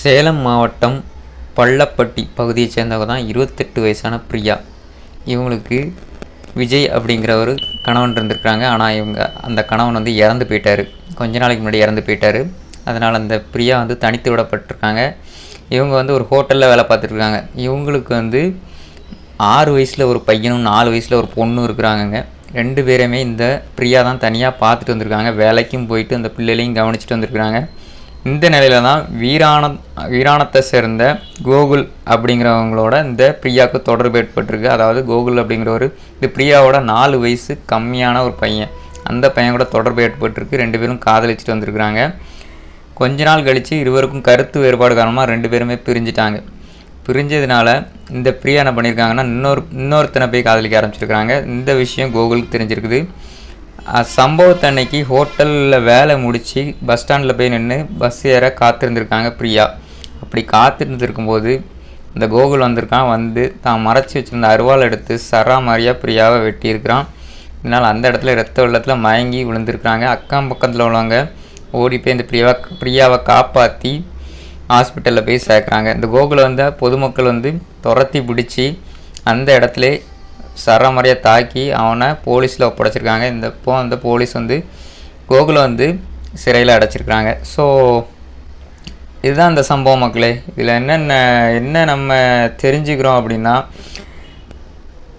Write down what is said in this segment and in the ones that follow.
சேலம் மாவட்டம் பள்ளப்பட்டி பகுதியைச் சேர்ந்தவங்க தான் இருபத்தெட்டு வயசான பிரியா. இவங்களுக்கு விஜய் அப்படிங்கிற ஒரு கணவன் இருந்திருக்கிறாங்க. ஆனால் இவங்க அந்த கணவன் வந்து இறந்து போயிட்டார். கொஞ்ச நாளைக்கு முன்னாடி இறந்து போயிட்டார். அதனால் அந்த பிரியா வந்து தனித்து விடப்பட்டிருக்காங்க. இவங்க வந்து ஒரு ஹோட்டலில் வேலை பார்த்துட்ருக்காங்க. இவங்களுக்கு வந்து ஆறு வயசில் ஒரு பையனும் நாலு வயசில் ஒரு பொண்ணும் இருக்கிறாங்கங்க. ரெண்டு பேருமே இந்த பிரியா தான் தனியாக பார்த்துட்டு வந்திருக்காங்க. வேலைக்கும் போயிட்டு அந்த பிள்ளைகளையும் கவனிச்சிட்டு வந்திருக்கிறாங்க. இந்த நிலையில தான் வீராண வீராணத்தை சேர்ந்த கோகுல் அப்படிங்கிறவங்களோட இந்த பிரியாவுக்கு தொடர்பு ஏற்பட்டிருக்கு. அதாவது கோகுல் அப்படிங்கிற ஒரு இந்த பிரியாவோட நாலு வயசு கம்மியான ஒரு பையன். அந்த பையன் கூட தொடர்பு ஏற்பட்டிருக்கு. ரெண்டு பேரும் காதலிச்சுட்டு வந்திருக்கிறாங்க. கொஞ்ச நாள் கழித்து இருவருக்கும் கருத்து வேறுபாடு காரணமாக ரெண்டு பேருமே பிரிஞ்சிட்டாங்க. பிரிஞ்சதுனால இந்த பிரியா என்ன பண்ணியிருக்காங்கன்னா இன்னொரு இன்னொருத்தனை போய் காதலிக்க ஆரம்பிச்சிருக்கிறாங்க. இந்த விஷயம் கோகுலுக்கு தெரிஞ்சிருக்குது. சம்பவத்தன்னைக்கு அன்னைக்கு ஹோட்டலில் வேலை முடித்து பஸ் ஸ்டாண்டில் போய் நின்று பஸ் ஏற காத்திருந்துருக்காங்க பிரியா. அப்படி காத்திருந்துருக்கும்போது இந்த கோகுல் வந்திருக்கான் வந்து தான் மறைச்சி வச்சிருந்த அருவாள் எடுத்து சராமாரியாக பிரியாவை வெட்டியிருக்கிறான். இதனால் அந்த இடத்துல ரத்த வெள்ளத்தில் மயங்கி விழுந்திருக்கிறாங்க. அக்கம் பக்கத்தில் உள்ளவங்க ஓடி போய் இந்த பிரியாவை பிரியாவை காப்பாற்றி ஹாஸ்பிட்டலில் போய் சேர்க்குறாங்க. இந்த கோகுலை வந்து பொதுமக்கள் வந்து துரத்தி பிடிச்சி அந்த இடத்துல சரமறையாக தாக்கி அவனை போலீஸில் ஒப்படைச்சிருக்காங்க. இந்த இப்போ அந்த போலீஸ் வந்து கோகுலை வந்து சிறையில் அடைச்சிருக்கிறாங்க. ஸோ இதுதான் இந்த சம்பவம் மக்களே. இதில் என்னென்ன என்ன நம்ம தெரிஞ்சுக்கிறோம் அப்படின்னா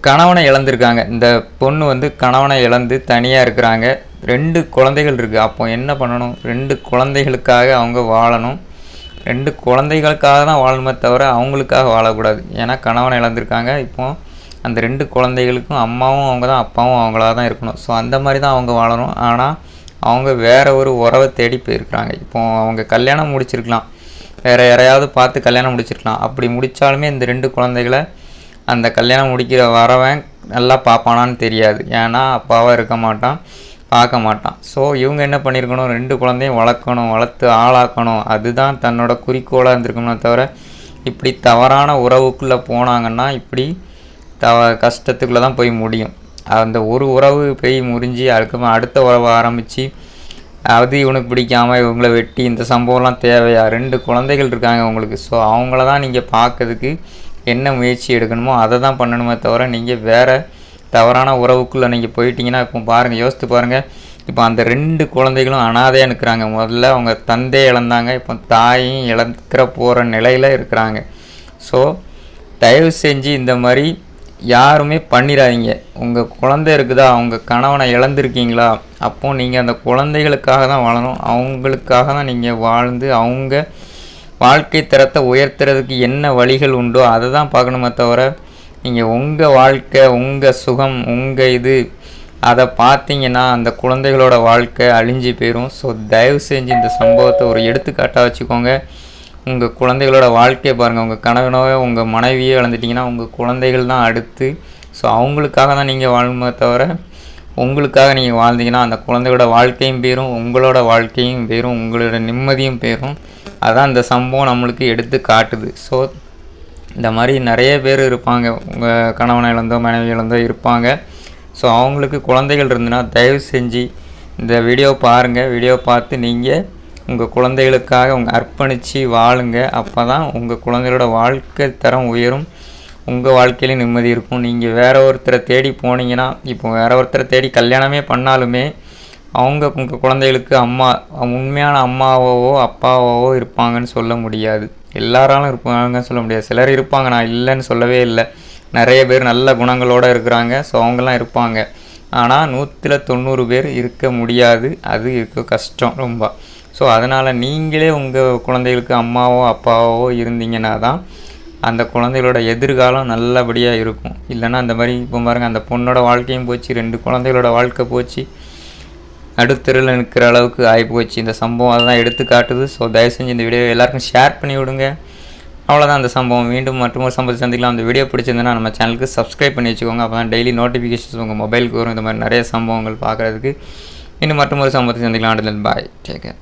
கணவனை இழந்திருக்காங்க. இந்த பொண்ணு வந்து கணவனை இழந்து தனியாக இருக்கிறாங்க. ரெண்டு குழந்தைகள் இருக்குது அப்போ என்ன பண்ணணும்? ரெண்டு குழந்தைகளுக்காக அவங்க வாழணும். ரெண்டு குழந்தைகளுக்காக தான் வாழணுமே தவிர அவங்களுக்காக வாழக்கூடாது. ஏன்னா கணவனை இழந்திருக்காங்க. இப்போது அந்த ரெண்டு குழந்தைகளுக்கும் அம்மாவும் அவங்க தான் அப்பாவும் அவங்களாக தான் இருக்கணும். ஸோ அந்த மாதிரி தான் அவங்க வாழணும். ஆனால் அவங்க வேறு ஒரு உறவை தேடி போயிருக்கிறாங்க. இப்போ அவங்க கல்யாணம் முடிச்சிருக்கலாம். வேறு யாரையாவது பார்த்து கல்யாணம் முடிச்சிருக்கலாம். அப்படி முடித்தாலுமே இந்த ரெண்டு குழந்தைகளை அந்த கல்யாணம் முடிக்கிற வரவன் நல்லா பார்ப்பானான்னு தெரியாது. ஏன்னா அப்பாவாக இருக்க மாட்டான் பார்க்க மாட்டான். ஸோ இவங்க என்ன பண்ணியிருக்கணும் ரெண்டு குழந்தையும் வளர்க்கணும் வளர்த்து ஆளாக்கணும். அதுதான் தன்னோட குறிக்கோளாக இருந்திருக்கணுமே தவிர இப்படி தவறான உறவுக்குள்ளே போனாங்கன்னா இப்படி தவ கஷ்டத்துக்குள்ளே தான் போய் முடியும். அந்த ஒரு உறவு போய் முறிஞ்சு அதுக்கப்புறம் அடுத்த உறவை ஆரம்பித்து அது இவனுக்கு பிடிக்காமல் இவங்கள வெட்டி இந்த சம்பவம்லாம் தேவையா? ரெண்டு குழந்தைகள் இருக்காங்க உங்களுக்கு. ஸோ அவங்கள தான் நீங்கள் பார்க்கறதுக்கு என்ன முயற்சி எடுக்கணுமோ அதை தான் பண்ணணுமே தவிர நீங்கள் வேறு தவறான உறவுக்குள்ளே நீங்கள் போயிட்டீங்கன்னா இப்போ பாருங்கள் யோசித்து பாருங்கள் இப்போ அந்த ரெண்டு குழந்தைகளும் அனாதையாக நிற்கிறாங்க முதல்ல அவங்க தந்தையை இழந்தாங்க. இப்போ தாயும் இழக்கிற போகிற நிலையில் இருக்கிறாங்க. ஸோ தயவு செஞ்சு இந்த மாதிரி யாருமே பண்ணிடாதீங்க உங்கள் குழந்தை இருக்குதா? அவங்க கணவனை இழந்திருக்கீங்களா? அப்போது நீங்கள் அந்த குழந்தைகளுக்காக தான் வாழணும். அவங்களுக்காக தான் நீங்கள் வாழ்ந்து அவங்க வாழ்க்கை தரத்தை உயர்த்துறதுக்கு என்ன வழிகள் உண்டோ அதை தான் பார்க்கணுமே தவிர நீங்கள் உங்கள் வாழ்க்கை உங்கள் சுகம் உங்கள் இது அதை பார்த்தீங்கன்னா அந்த குழந்தைகளோட வாழ்க்கை அழிஞ்சு போயிடும் ஸோ தயவு செஞ்சு இந்த சம்பவத்தை ஒரு எடுத்துக்காட்டாக வச்சுக்கோங்க. உங்கள் குழந்தைகளோட வாழ்க்கையை பாருங்கள் உங்கள் கணவனோ உங்கள் மனைவியோ இழந்துட்டிங்கன்னா உங்கள் குழந்தைகள் தான் அடுத்து. ஸோ அவங்களுக்காக தான் நீங்கள் வாழணுமே தவிர உங்களுக்காக நீங்கள் வாழ்ந்தீங்கன்னா அந்த குழந்தையோட வாழ்க்கையும் பேரும் உங்களோட வாழ்க்கையும் பேரும் உங்களோட நிம்மதியும் பேரும். அதான் இந்த சம்பவம் நம்மளுக்கு எடுத்து காட்டுது. ஸோ இந்த மாதிரி நிறைய பேர் இருப்பாங்க. உங்கள் கணவனை இழந்தோ மனைவி இழந்தோ இருப்பாங்க. ஸோ அவங்களுக்கு குழந்தைகள் இருந்துன்னா தயவு செஞ்சு இந்த வீடியோ பாருங்கள் வீடியோ பார்த்து நீங்கள் உங்கள் குழந்தைகளுக்காக உங்கள் அர்ப்பணித்து வாழுங்க. அப்போ தான் உங்கள் குழந்தைகளோட வாழ்க்கை தரம் உயரும். உங்கள் வாழ்க்கையிலும் நிம்மதி இருக்கும். நீங்கள் வேற ஒருத்தரை தேடி போனீங்கன்னா இப்போ வேற ஒருத்தரை தேடி கல்யாணமே பண்ணாலுமே அவங்க உங்கள் குழந்தைகளுக்கு அம்மா உண்மையான அம்மாவோவோ அப்பாவோவோ இருப்பாங்கன்னு சொல்ல முடியாது. எல்லாராலும் இருப்பாங்கன்னு சொல்ல முடியாது. சிலர் இருப்பாங்க. நான் இல்லைன்னு சொல்லவே இல்லை. நிறைய பேர் நல்ல குணங்களோடு இருக்கிறாங்க. ஸோ அவங்கெல்லாம் இருப்பாங்க. ஆனால் நூற்றில் தொண்ணூறு பேர் இருக்க முடியாது. அது இருக்க கஷ்டம் ரொம்ப. ஸோ அதனால் நீங்களே உங்கள் குழந்தைகளுக்கு அம்மாவோ அப்பாவோ இருந்தீங்கன்னா தான் அந்த குழந்தைகளோட எதிர்காலம் நல்லபடியாக இருக்கும். இல்லைன்னா அந்த மாதிரி இப்போ பாருங்கள் அந்த பொண்ணோட வாழ்க்கையும் போச்சு ரெண்டு குழந்தைகளோட வாழ்க்கை போச்சு நடுத்தெருவில் நிற்கிற அளவுக்கு ஆகி போச்சு. இந்த சம்பவம் அதெல்லாம் எடுத்து காட்டுது. ஸோ தயவு செஞ்சு இந்த வீடியோ எல்லாருக்கும் ஷேர் பண்ணி விடுங்க. அவ்வளோதான் அந்த சம்பவம். மீண்டும் மற்றும் ஒரு சம்பவத்தை சந்திக்கலாம். அந்த வீடியோ பிடிச்சிருந்தனா நம்ம சேனலுக்கு சப்ஸ்கிரைப் பண்ணி வச்சுக்கோங்க. அப்போ தான் டெய்லி நோட்டிஃபிகேஷன்ஸ் உங்கள் மொபைலுக்கு வரும். இந்த மாதிரி நிறைய சம்பவங்கள் பார்க்குறதுக்கு. இன்னும் மற்றும் ஒரு சம்பவத்தை சந்திக்கலாம். அடுத்தது பாய் டேக் கேர்